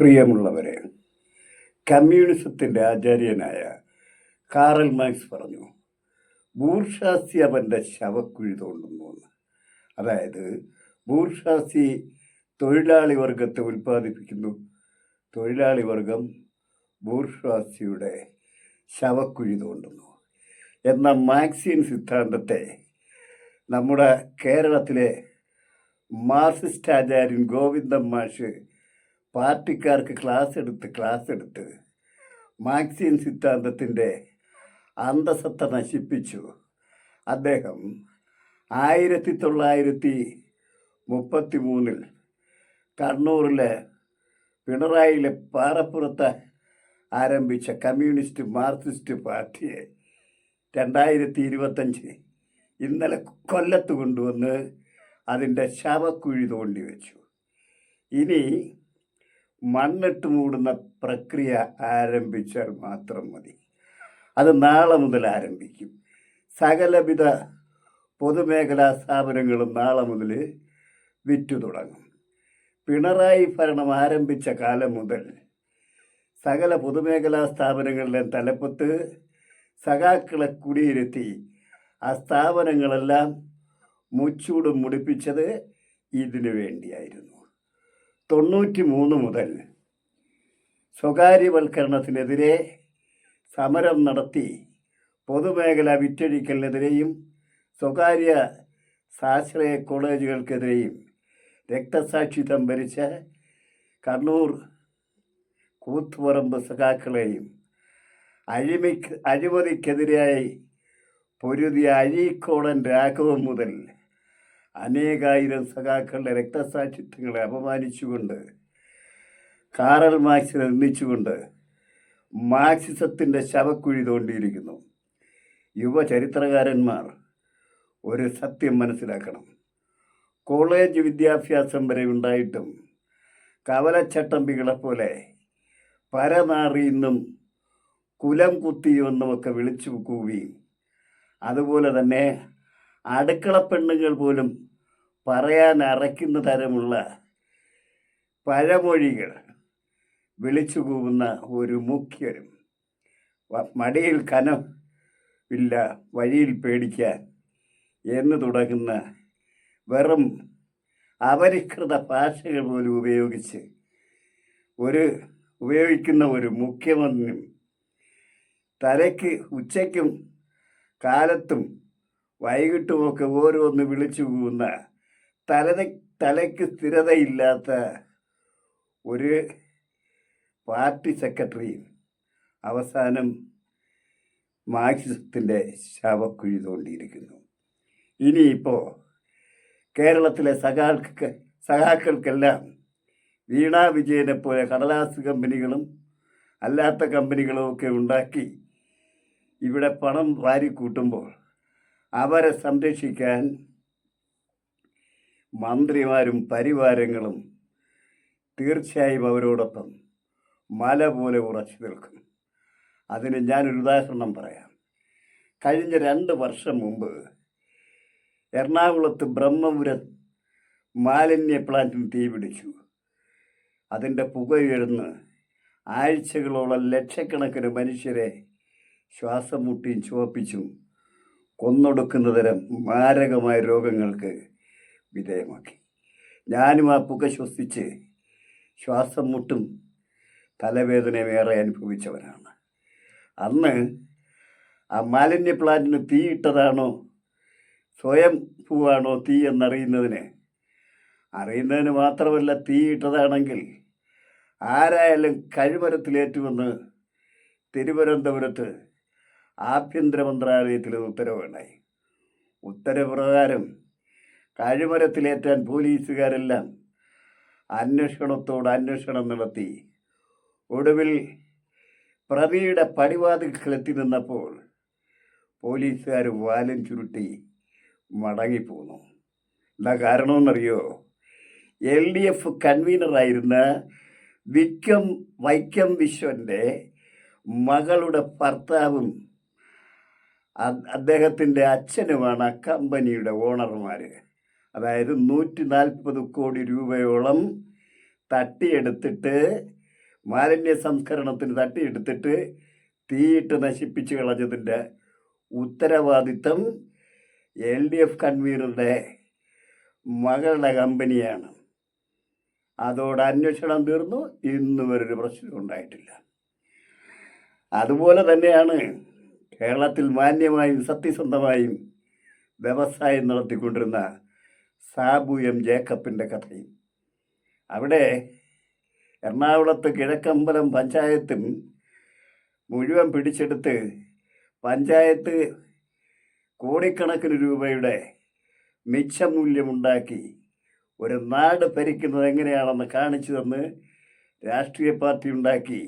പ്രിയമുള്ളവരെ കമ്മ്യൂണിസത്തിന്റെ ആചാര്യനായ കാറൽ മാക്സ് പറഞ്ഞു ബൂർഷാസി അവന്റെ ശവക്കുഴി തോണ്ടുന്നു അതായത് ബൂർഷാസി തൊഴിലാളി വർഗത്തെ ഉൽപ്പാദിപ്പിക്കുന്നു. തൊഴിലാളി വർഗം ബൂർഷാസിയുടെ ശവക്കുഴി തോണ്ടുന്നു. എന്ന മാക്സിയൻ സിദ്ധാന്തത്തെ നമ്മുടെ കേരളത്തിലെ മാർസിസ്റ്റ് ആചാര്യൻ ഗോവിന്ദം മാഷ് പാർട്ടിക്കാർക്ക് ക്ലാസ് എടുത്ത് ക്ലാസ് എടുത്ത് മാർക്സിയൻ സിദ്ധാന്തത്തിന്റെ അന്തസത്ത നശിപ്പിച്ചു. അദ്ദേഹം ആയിരത്തി തൊള്ളായിരത്തി മുപ്പത്തി മൂന്നിൽ കണ്ണൂരിലെ പിണറായിയിലെ പാറപ്പുറത്ത് ആരംഭിച്ച കമ്മ്യൂണിസ്റ്റ് മാർക്സിസ്റ്റ് പാർട്ടിയെ രണ്ടായിരത്തി ഇരുപത്തഞ്ച് ഇന്നലെ കൊല്ലത്ത് കൊണ്ടുവന്ന് അതിന്റെ ശവക്കുഴി തോണ്ടി വെച്ചു. ഇനി മണ്ണിട്ട് മൂടുന്ന പ്രക്രിയ ആരംഭിച്ചാൽ മാത്രം മതി. അത് നാളെ മുതൽ ആരംഭിക്കും. സകലവിധ പൊതുമേഖലാ സ്ഥാപനങ്ങളും നാളെ മുതൽ വിറ്റു തുടങ്ങും. പിണറായി ഭരണം ആരംഭിച്ച കാലം മുതൽ സകല പൊതുമേഖലാ സ്ഥാപനങ്ങളിലെ തലപ്പത്ത് സഖാക്കളെ കുടിയിരുത്തി ആ സ്ഥാപനങ്ങളെല്ലാം മുച്ചൂടും മുടിപ്പിച്ചത് ഇതിനു വേണ്ടിയായിരുന്നു. തൊണ്ണൂറ്റി മൂന്ന് മുതൽ സ്വകാര്യവൽക്കരണത്തിനെതിരെ സമരം നടത്തി പൊതുമേഖല വിറ്റഴിക്കലിനെതിരെയും സ്വകാര്യ സാശ്രയ കോളേജുകൾക്കെതിരെയും രക്തസാക്ഷിത്വം ഭരിച്ച കണ്ണൂർ കൂത്തുപറമ്പ് സഖാക്കളെയും അഴിമിക്ക് അഴിമതിക്കെതിരായി പൊരുതിയ അഴീക്കോടൻ രാഘവം മുതൽ അനേകായിരം സഖാക്കളുടെ രക്തസാക്ഷിത്വങ്ങളെ അപമാനിച്ചുകൊണ്ട് കാറൽ മാർക്സിനെ നിർമ്മിച്ചുകൊണ്ട് മാർക്സിസത്തിന്റെ ശവക്കുഴി തോണ്ടിയിരിക്കുന്നു. യുവചരിത്രകാരന്മാർ ഒരു സത്യം മനസ്സിലാക്കണം. കോളേജ് വിദ്യാഭ്യാസം വരെ ഉണ്ടായിട്ടും കവലച്ചട്ടമ്പികളെ പരനാറിയെന്നും കുലം കുത്തിയുമെന്നുമൊക്കെ വിളിച്ചു കൂവി. അതുപോലെ തന്നെ അടുക്കള പെണ്ണുങ്ങൾ പോലും പറയാൻ അറയ്ക്കുന്ന തരമുള്ള പഴമൊഴികൾ വിളിച്ചു കൂവുന്ന ഒരു മുഖ്യരും മടിയിൽ കനം ഇല്ല വഴിയിൽ പേടിക്കാൻ എന്ന് തുടങ്ങുന്ന വെറും അപരിഷ്കൃത ഭാഷകൾ പോലും ഉപയോഗിച്ച് ഒരു ഉപയോഗിക്കുന്ന ഒരു മുഖ്യമന്ത്രിയും തലയ്ക്ക് ഉച്ചയ്ക്കും കാലത്തും വൈകിട്ടുമൊക്കെ ഓരോന്ന് വിളിച്ചു പോകുന്ന തല തലയ്ക്ക് സ്ഥിരതയില്ലാത്ത ഒരു പാർട്ടി സെക്രട്ടറി അവസാനം മാർക്സിസത്തിന്റെ ശവക്കുഴി തോണ്ടിയിരിക്കുന്നു ഇനിയിപ്പോൾ കേരളത്തിലെ സഖാൾക്ക് സഖാക്കൾക്കെല്ലാം വീണാ വിജയനെ പോലെ കടലാസ് കമ്പനികളും അല്ലാത്ത കമ്പനികളും ഒക്കെ ഉണ്ടാക്കി ഇവിടെ പണം വാരിക്കൂട്ടുമ്പോൾ അവരെ സംരക്ഷിക്കാൻ മന്ത്രിമാരും പരിവാരങ്ങളും തീർച്ചയായും അവരോടൊപ്പം മല പോലെ ഉറച്ചു നിൽക്കും. അതിന് ഞാനൊരു ഉദാഹരണം പറയാം. കഴിഞ്ഞ രണ്ട് വർഷം മുമ്പ് എറണാകുളത്ത് ബ്രഹ്മപുരം മാലിന്യ പ്ലാന്റിന് തീപിടിച്ചു അതിന്റെ പുകയുയർന്ന് ആഴ്ചകളോളം ലക്ഷക്കണക്കിന് മനുഷ്യരെ ശ്വാസം മുട്ടിയും ചുവപ്പിച്ചും കൊന്നൊടുക്കുന്ന തരം മാരകമായ രോഗങ്ങൾക്ക് വിധേയമാക്കി. ഞാനും ആ പുക ശ്വസിച്ച് ശ്വാസം മുട്ടും തലവേദനയേറെ അനുഭവിച്ചവനാണ്. അന്ന് ആ മാലിന്യ പ്ലാന്റിന് തീയിട്ടതാണോ സ്വയം പൂവാണോ തീ എന്നറിയുന്നതിന് അറിയുന്നതിന് മാത്രമല്ല തീയിട്ടതാണെങ്കിൽ ആരായാലും കഴിമരത്തിലേറ്റുമെന്ന് തിരുവനന്തപുരത്ത് ആഭ്യന്തര മന്ത്രാലയത്തിൽ ഉത്തരവുണ്ടായി ഉത്തരപ്രകാരം കഴിമരത്തിലേറ്റാൻ പോലീസുകാരെല്ലാം അന്വേഷണത്തോട് അന്വേഷണം നടത്തി. ഒടുവിൽ പ്രതിയുടെ പടിവാതിൽക്കിലെത്തി നിന്നപ്പോൾ പോലീസുകാർ വാലും ചുരുട്ടി മടങ്ങിപ്പോന്നു. എന്താ കാരണമെന്നറിയോ? എൽ ഡി എഫ് കൺവീനറായിരുന്ന വിക്കം വൈക്കം വിശ്വന്റെ മകളുടെ ഭർത്താവും അദ്ദേഹത്തിന്റെ അച്ഛനുമാണ് കമ്പനിയുടെ ഓണർമാർ അതായത് നൂറ്റി നാൽപ്പത് കോടി രൂപയോളം തട്ടിയെടുത്തിട്ട് മാലിന്യ സംസ്കരണത്തിന് തട്ടിയെടുത്തിട്ട് തീയിട്ട് നശിപ്പിച്ച് കളഞ്ഞതിന്റെ ഉത്തരവാദിത്തം എൽ ഡി എഫ് കൺവീനറുടെ മകളുടെ കമ്പനിയാണ്. അതോടെ അന്വേഷണം തീർന്നു. ഇന്ന് വരെ ഒരു പ്രശ്നം ഉണ്ടായിട്ടില്ല. അതുപോലെ തന്നെയാണ് കേരളത്തിൽ മാന്യമായും സത്യസന്ധമായും വ്യവസായം നടത്തിക്കൊണ്ടിരുന്ന സാബു എം. ജേക്കബിന്റെ കഥയും. അവിടെ എറണാകുളത്ത് കിഴക്കമ്പലം പഞ്ചായത്തും മുഴുവൻ പിടിച്ചെടുത്ത് പഞ്ചായത്ത് കോടിക്കണക്കിന് രൂപയുടെ മിച്ചമൂല്യമുണ്ടാക്കി ഒരു നാട് ഭരിക്കുന്നത് എങ്ങനെയാണെന്ന് കാണിച്ചു തന്ന് രാഷ്ട്രീയ പാർട്ടി ഉണ്ടാക്കി.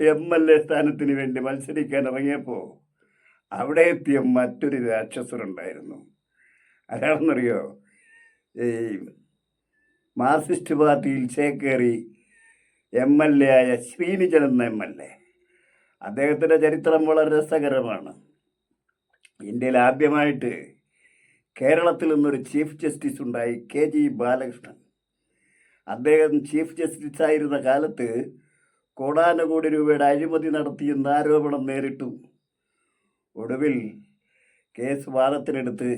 എം എൽ എ സ്ഥാനത്തിന് വേണ്ടി മത്സരിക്കാൻ ഇറങ്ങിയപ്പോൾ അവിടെ എത്തിയ മറ്റൊരു രാക്ഷസരുണ്ടായിരുന്നു ആരാണെന്നറിയോ ഈ മാർക്സിസ്റ്റ് പാർട്ടിയിൽ ചേക്കേറി എം എൽ എ ആയ ശ്രീനിജൻ എം എൽ എ. അദ്ദേഹത്തിന്റെ ചരിത്രം വളരെ രസകരമാണ്. ഇന്ത്യയിൽ ആദ്യമായിട്ട് കേരളത്തിൽ നിന്നൊരു ചീഫ് ജസ്റ്റിസ് ഉണ്ടായി കെ ജി ബാലകൃഷ്ണൻ. അദ്ദേഹം ചീഫ് ജസ്റ്റിസ് ആയിരുന്ന കാലത്ത് കോടാനുകോടി രൂപയുടെ അഴിമതി നടത്തിയെന്ന ആരോപണം നേരിട്ടു. ഒടുവിൽ കേസ് വാദത്തിനെടുത്ത്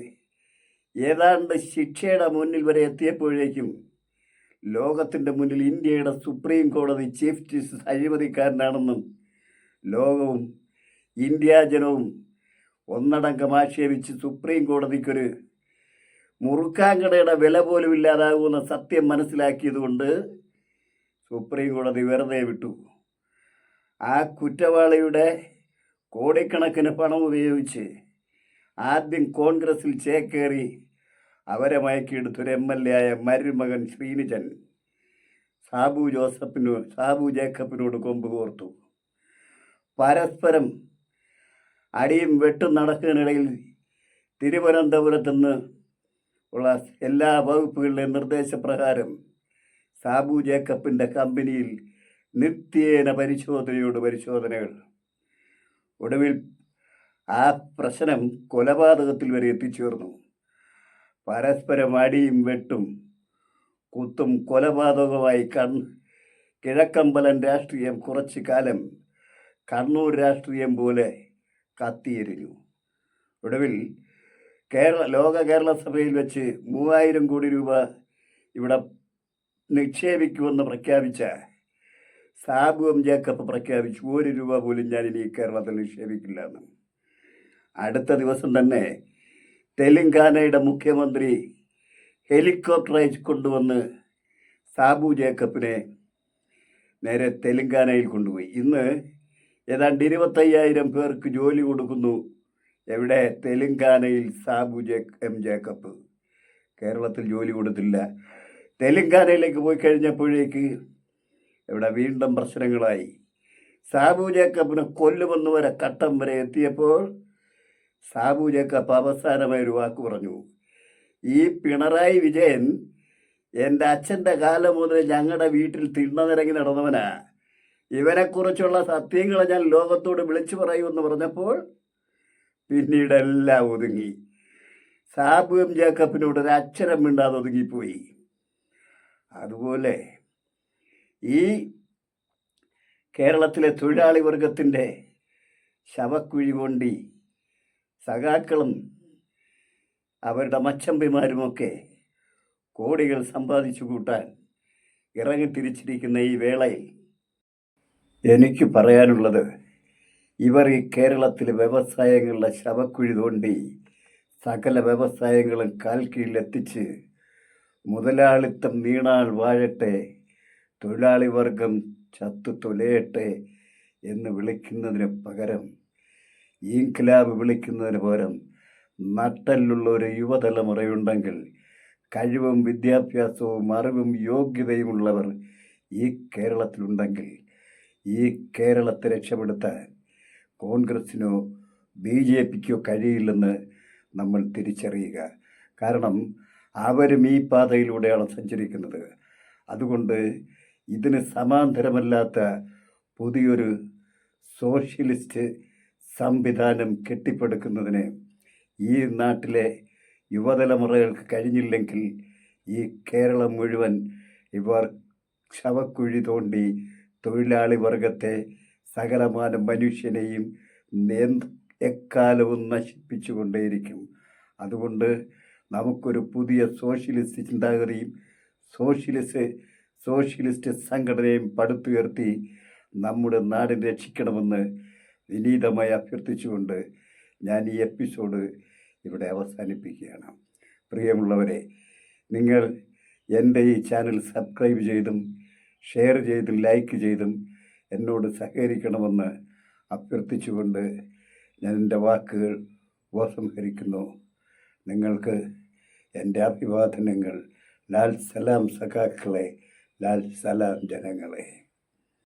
ഏതാണ്ട് ശിക്ഷയുടെ മുന്നിൽ വരെ എത്തിയപ്പോഴേക്കും ലോകത്തിന്റെ മുന്നിൽ ഇന്ത്യയുടെ സുപ്രീം കോടതി ചീഫ് ജസ്റ്റിസ് അഴിമതിക്കാരനാണെന്നും ലോകവും ഇന്ത്യ ജനവും ഒന്നടങ്കം ആക്ഷേപിച്ച് സുപ്രീം കോടതിക്കൊരു മുറുക്കാങ്കടയുടെ വില പോലും ഇല്ലാതാകുന്ന സത്യം മനസ്സിലാക്കിയതുകൊണ്ട് സുപ്രീം കോടതി വെറുതെ വിട്ടു. ആ കുറ്റവാളിയുടെ കോടിക്കണക്കിന് പണം ഉപയോഗിച്ച് ആദ്യം കോൺഗ്രസിൽ ചേക്കേറി അവരെ മയക്കിയെടുത്തൊരു എം എൽ എ ആയ മരുമകൻ ശ്രീനിജൻ സാബു ജോസഫിനു സാബു ജേക്കബിനോട് കൊമ്പ് കോർത്തു. പരസ്പരം അടിയും വെട്ടും നടക്കുന്നതിനിടയിൽ തിരുവനന്തപുരത്ത് നിന്ന് ഉള്ള എല്ലാ വകുപ്പുകളുടെയും നിർദ്ദേശപ്രകാരം സാബു ജേക്കബിന്റെ കമ്പനിയിൽ നിത്യേന പരിശോധനയോട് പരിശോധനകൾ. ഒടുവിൽ ആ പ്രശ്നം കൊലപാതകത്തിൽ വരെ എത്തിച്ചേർന്നു. പരസ്പരം അടിയും വെട്ടും കുത്തും കൊലപാതകമായി കൺ കിഴക്കമ്പലം രാഷ്ട്രീയം കുറച്ചു കാലം കണ്ണൂർ രാഷ്ട്രീയം പോലെ കത്തിയെരിഞ്ഞു ഒടുവിൽ കേരള ലോക കേരള സഭയിൽ വെച്ച് മൂവായിരം കോടി രൂപ ഇവിടെ നിക്ഷേപിക്കുമെന്ന് പ്രഖ്യാപിച്ച സാബുവം ജേക്കബ് പ്രഖ്യാപിച്ചു. ഒരു രൂപ പോലും ഞാൻ ഇനി കേരളത്തിൽ നിക്ഷേപിക്കില്ല എന്ന്. അടുത്ത ദിവസം തന്നെ തെലങ്കാനയുടെ മുഖ്യമന്ത്രി ഹെലികോപ്റ്റർ കൊണ്ടുവന്ന് സാബു ജേക്കബിനെ നേരെ തെലങ്കാനയിൽ കൊണ്ടുപോയി. ഇന്ന് ഏതാണ്ട് ഇരുപത്തയ്യായിരം പേർക്ക് ജോലി കൊടുക്കുന്നു എവിടെ? തെലങ്കാനയിൽ സാബു ജേ എം ജേക്കബ്. കേരളത്തിൽ ജോലി കൊടുത്തില്ല. തെലങ്കാനയിലേക്ക് പോയി കഴിഞ്ഞപ്പോഴേക്ക് ഇവിടെ വീണ്ടും പ്രശ്നങ്ങളായി. സാബു ജേക്കബിനെ കൊല്ലുമെന്ന് വരെ ഘട്ടം വരെ എത്തിയപ്പോൾ സാബു ജേക്കബ് അവസാനമായ ഒരു വാക്ക് പറഞ്ഞു. ഈ പിണറായി വിജയൻ എന്റെ അച്ഛന്റെ കാലം മുതൽ ഞങ്ങളുടെ വീട്ടിൽ തിണ്ണനിറങ്ങി നടന്നവനാ. ഇവനെക്കുറിച്ചുള്ള സത്യങ്ങളെ ഞാൻ ലോകത്തോട് വിളിച്ചു പറയുമെന്ന് പറഞ്ഞപ്പോൾ പിന്നീടെല്ലാം ഒതുങ്ങി. സാബു എം ജേക്കബിനോട് ഒരു അക്ഷരം മിണ്ടാതെ ഒതുങ്ങിപ്പോയി. അതുപോലെ ഈ കേരളത്തിലെ തൊഴിലാളി വർഗത്തിന്റെ ശവക്കുഴി കൊണ്ടി സഖാക്കളും അവരുടെ മച്ചമ്പിമാരുമൊക്കെ കോടികൾ സമ്പാദിച്ചു കൂട്ടാൻ ഇറങ്ങിത്തിരിച്ചിരിക്കുന്ന ഈ വേളയിൽ എനിക്ക് പറയാനുള്ളത് ഇവർ ഈ കേരളത്തിലെ വ്യവസായങ്ങളുടെ ശവക്കുഴി തോണ്ടി സകല വ്യവസായങ്ങളും കാൽ കീഴിലെത്തിച്ച് മുതലാളിത്തം നീണാൾ വാഴട്ടെ തൊഴിലാളി വർഗം ചത്തു തൊലയട്ടെ എന്ന് വിളിക്കുന്നതിന് പകരം ഇൻക്ലാബ് വിളിക്കുന്നതിന് പകരം നട്ടലുള്ള ഒരു യുവതലമുറയുണ്ടെങ്കിൽ കഴിവും വിദ്യാഭ്യാസവും അറിവും യോഗ്യതയുമുള്ളവർ ഈ കേരളത്തിലുണ്ടെങ്കിൽ ഈ കേരളത്തെ രക്ഷപ്പെടുത്താൻ കോൺഗ്രസ്സിനോ ബി ജെ പിക്കോ കഴിയില്ലെന്ന് നമ്മൾ തിരിച്ചറിയുക. കാരണം അവരും ഈ പാതയിലൂടെയാണ് സഞ്ചരിക്കുന്നത്. അതുകൊണ്ട് ഇതിന് സമാന്തരമല്ലാത്ത പുതിയൊരു സോഷ്യലിസ്റ്റ് സംവിധാനം കെട്ടിപ്പടുക്കുന്നതിന് ഈ നാട്ടിലെ യുവതലമുറകൾക്ക് കഴിഞ്ഞില്ലെങ്കിൽ ഈ കേരളം മുഴുവൻ ഇവർ ശവക്കുഴി തോണ്ടി തൊഴിലാളി വർഗത്തെ സകലമാന മനുഷ്യനെയും എക്കാലവും നശിപ്പിച്ചുകൊണ്ടേയിരിക്കും. അതുകൊണ്ട് നമുക്കൊരു പുതിയ സോഷ്യലിസ്റ്റ് ചിന്താഗതിയും സോഷ്യലിസ്റ്റ് സോഷ്യലിസ്റ്റ് സംഘടനയും പടുത്തുയർത്തി നമ്മുടെ നാടിനെ രക്ഷിക്കണമെന്ന് വിനീതമായി അഭ്യർത്ഥിച്ചുകൊണ്ട് ഞാൻ ഈ എപ്പിസോഡ് ഇവിടെ അവസാനിപ്പിക്കുകയാണ്. പ്രിയമുള്ളവരെ നിങ്ങൾ എന്റെ ഈ ചാനൽ സബ്സ്ക്രൈബ് ചെയ്തും ഷെയർ ചെയ്തും ലൈക്ക് ചെയ്തും എന്നോട് സഹകരിക്കണമെന്ന് അഭ്യർത്ഥിച്ചുകൊണ്ട് ഞാൻ എന്റെ വാക്കുകൾ ഉപസംഹരിക്കുന്നു. നിങ്ങൾക്ക് എന്റെ അഭിവാദനങ്ങൾ ലാൽ സലാം സഖാക്കളെ ലാൽ സലാം ജനങ്ങളെ.